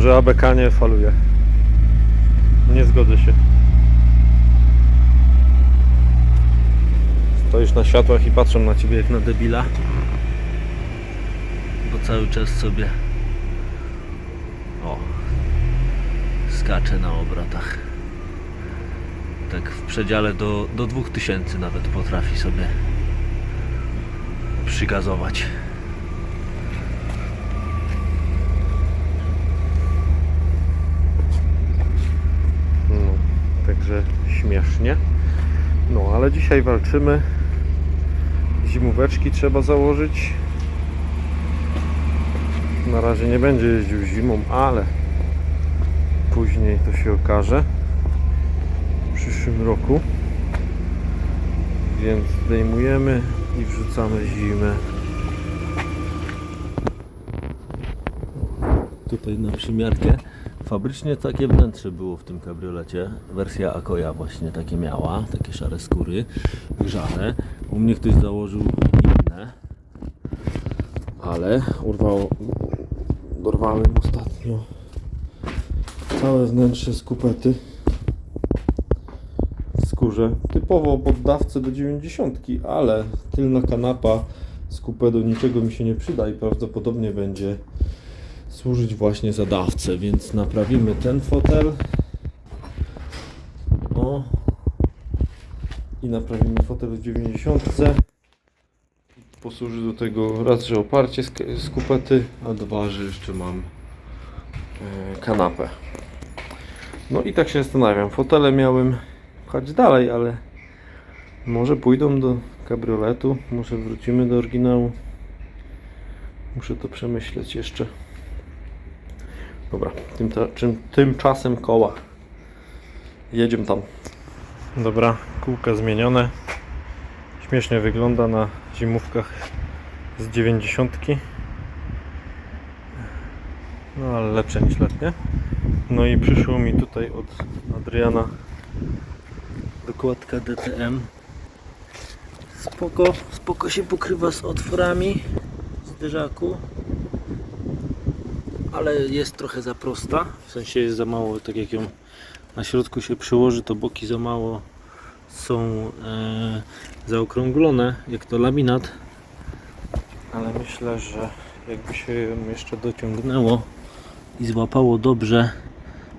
że ABK nie faluje. Nie zgodzę się. Stoisz na światłach i patrzą na ciebie jak na debila. Bo cały czas sobie o skacze na obrotach. Tak w przedziale do, do 2000 nawet potrafi sobie przygazować. No, także śmiesznie. No, ale dzisiaj walczymy. Zimóweczki trzeba założyć. Na razie nie będzie jeździł zimą, ale później to się okaże. W przyszłym roku. Więc zdejmujemy i wrzucamy zimę. Tutaj na przymiarkę. Fabrycznie takie wnętrze było w tym kabriolecie. Wersja Akoya właśnie takie miała, takie szare skóry, grzane. U mnie ktoś założył inne, ale urwało, dorwałem ostatnio całe wnętrze z kupety w skórze. Typowo poddawce do 90, ale tylna kanapa z kupę do niczego mi się nie przyda i prawdopodobnie będzie służyć właśnie za dawcę, więc naprawimy ten fotel. O. I naprawimy fotel w 90. Posłuży do tego raz, że oparcie z kupety, a dwa, że jeszcze mam e, kanapę. No i tak się zastanawiam. Fotele miałem pchać dalej, ale może pójdą do kabrioletu, może wrócimy do oryginału. Muszę to przemyśleć jeszcze. Dobra, tym, czym, tymczasem koła. Jedziemy tam. Dobra, kółka zmienione. Śmiesznie wygląda na zimówkach z 90. No ale lepsze niż letnie. No i przyszło mi tutaj od Adriana dokładka DTM. Spoko, spoko się pokrywa z otworami zderzaku ale jest trochę za prosta, w sensie jest za mało, tak jak ją na środku się przyłoży, to boki za mało są e, zaokrąglone, jak to laminat, ale myślę, że jakby się ją jeszcze dociągnęło i złapało dobrze,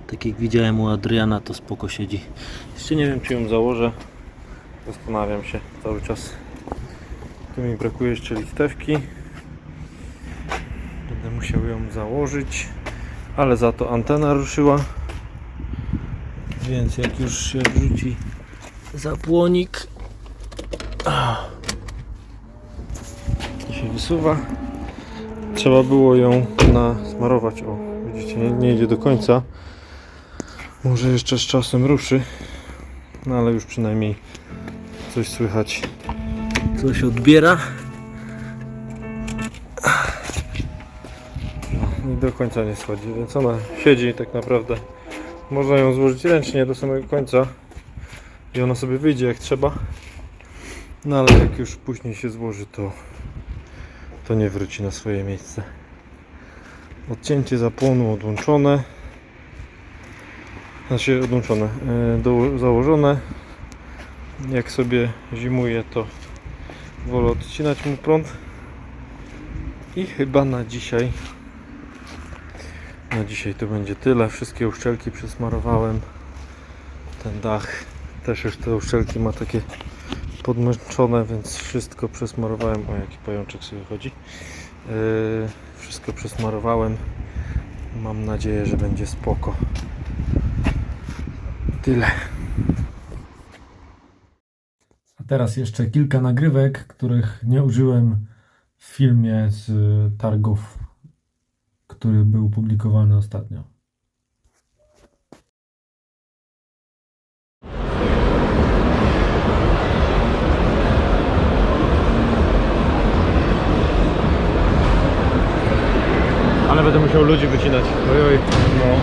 tak jak widziałem u Adriana, to spoko siedzi. Jeszcze nie wiem, czy ją założę, zastanawiam się cały czas. Tu mi brakuje jeszcze listewki. Musiał ją założyć, ale za to antena ruszyła. Więc jak już się wrzuci zapłonik, to się wysuwa. Trzeba było ją nasmarować. O, widzicie, nie, nie idzie do końca. Może jeszcze z czasem ruszy, no ale już przynajmniej coś słychać. Coś odbiera. Do końca nie schodzi, więc ona siedzi tak naprawdę. Można ją złożyć ręcznie do samego końca i ona sobie wyjdzie jak trzeba. No ale jak już później się złoży, to, to nie wróci na swoje miejsce. Odcięcie zapłonu odłączone. Znaczy odłączone, e, do, założone. Jak sobie zimuje, to wolę odcinać mu prąd. I chyba na dzisiaj na dzisiaj to będzie tyle. Wszystkie uszczelki przesmarowałem. Ten dach też już te uszczelki ma takie podmęczone, więc wszystko przesmarowałem. O jaki pajączek sobie chodzi. Yy, wszystko przesmarowałem. Mam nadzieję, że będzie spoko. Tyle. A teraz jeszcze kilka nagrywek, których nie użyłem w filmie z y, targów, który był publikowany ostatnio. Ale będę musiał ludzi wycinać. Ojoj. No.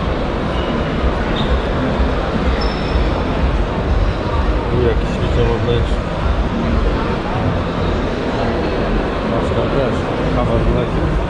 Tu jakiś śliczą wnętrz. Masz tam też. Kawa w lecie.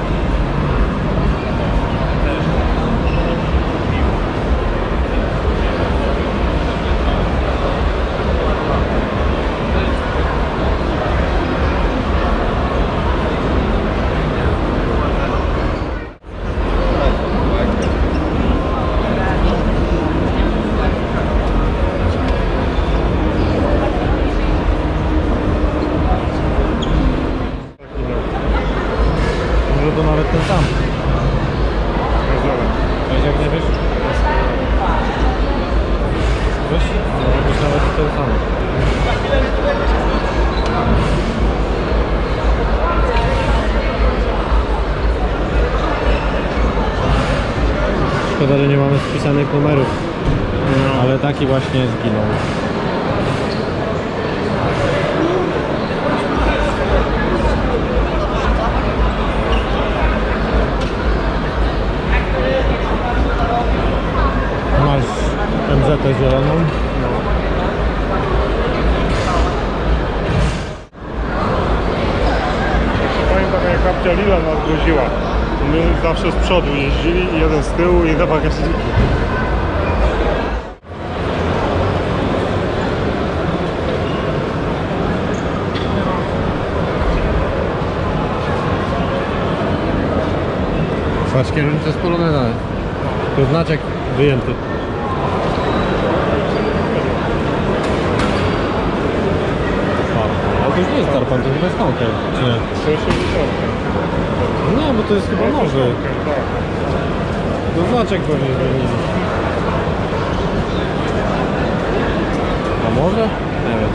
to samo. Szkoda, że nie mamy spisanych numerów, ale taki właśnie zginął. Masz MZ zieloną? Pamiętam jak babcia Lila nas woziła. My zawsze z przodu jeździli i jeden z tyłu i na bagażniku. Patrz, kierownica jest poloneza. To znaczek wyjęty. Ale to już nie jest tarpan, to chyba jest Honker, czy nie? 160. Nie, bo to jest chyba. Tak. To znaczek pewnie zmienili. A może? Nie wiem.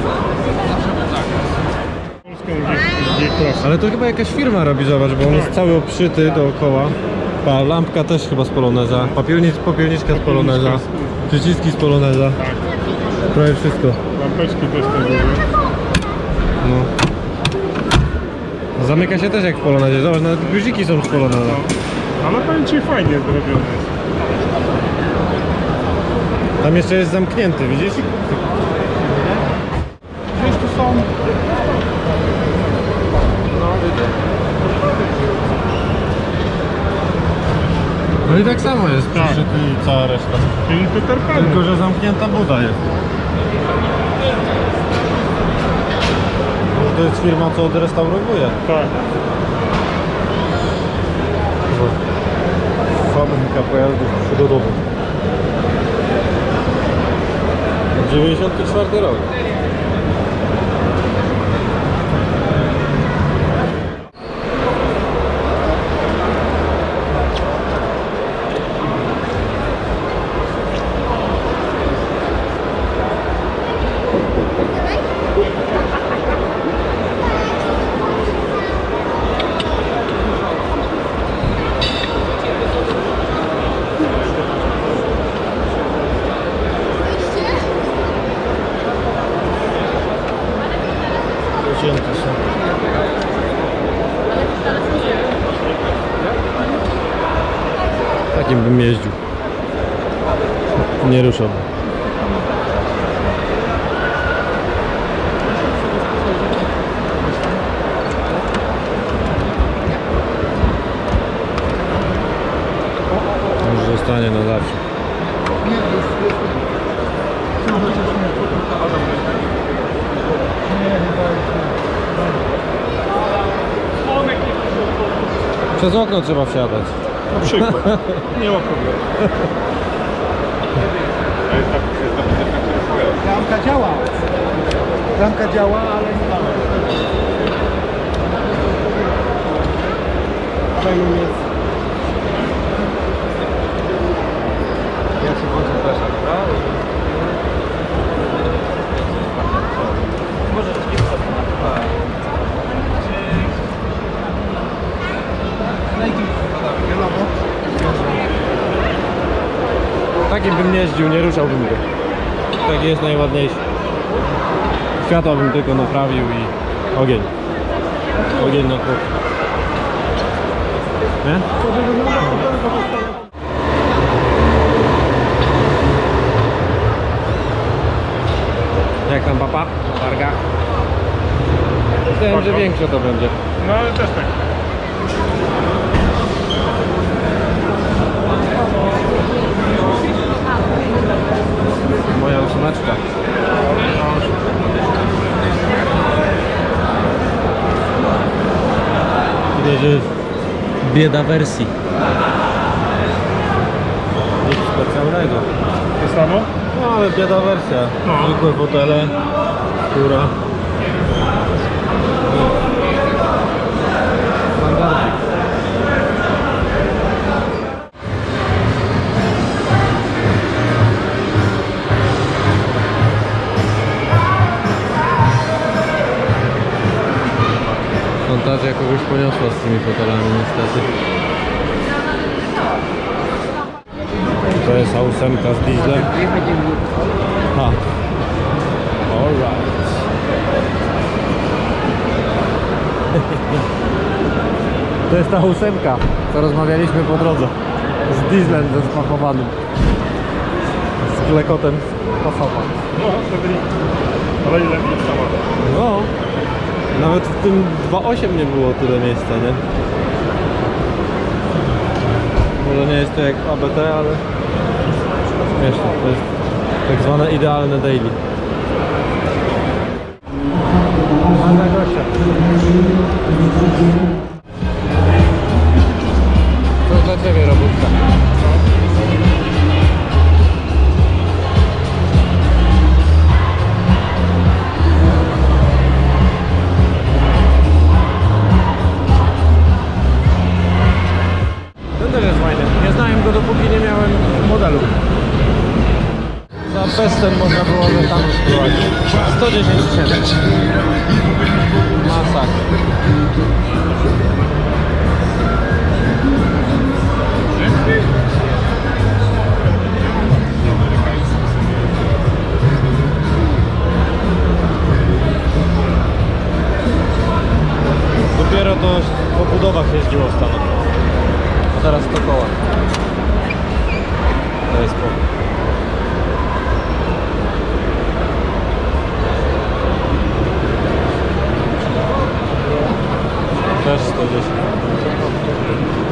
Ale to chyba jakaś firma robi, zobacz, bo on jest cały obszyty dookoła. Pa, lampka też chyba z Poloneza, Papielnic, popielniczka z Poloneza, przyciski z Poloneza, Tak. prawie wszystko. Lampeczki też te były. No. Zamyka się też jak w Polonezie, zobacz, nawet guziki są z Poloneza. Ale powiem Ci fajnie zrobione jest. Tam jeszcze jest zamknięty, widzisz? Gdzieś tu są. No i tak samo jest Tak. przyszyty i cała reszta. Czyli Peter Pan. Tylko, że zamknięta buda jest. To jest firma, co odrestaurowuje. Tak. Fabryka pojazdów przygodowych. 94 rok. Wzięte są. Takim bym jeździł. Nie ruszał. Już zostanie na zawsze. Przez okno trzeba wsiadać. Na przykład. Nie ma problemu. Klamka działa. Klamka działa, ale nie ma. Fajną jest. Ja się włączę też, Możesz nie Takim bym nie jeździł, nie ruszałbym go. Taki jest najładniejszy. Światła bym tylko naprawił i ogień. Ogień na kół. Nie? Jak tam papa? Targa? Myślałem, że większe to będzie. No ale też tak. Moja ósemeczka. Widać, że bieda wersji. Nic specjalnego samo? No ale bieda wersja. No. Zwykłe fotele, skóra. Fantazja kogoś poniosła z tymi fotelami niestety. To jest A8 z dieslem. Ha. Alright. To jest ta ósemka, co rozmawialiśmy po drodze. Z dieslem zesmakowanym. Z klekotem pasowa. No, to byli... Ale ile mi sama? No. Nawet w tym 2.8 nie było tyle miejsca, nie? Może nie jest to jak ABT, ale śmieszne. To jest tak zwane idealne daily. To Za pestem można było metanu sprowadzić. 110 tysięcy. Masakra. Dopiero to po budowach jeździło w Stanach. A teraz to koła. To jest spoko. Даже 110.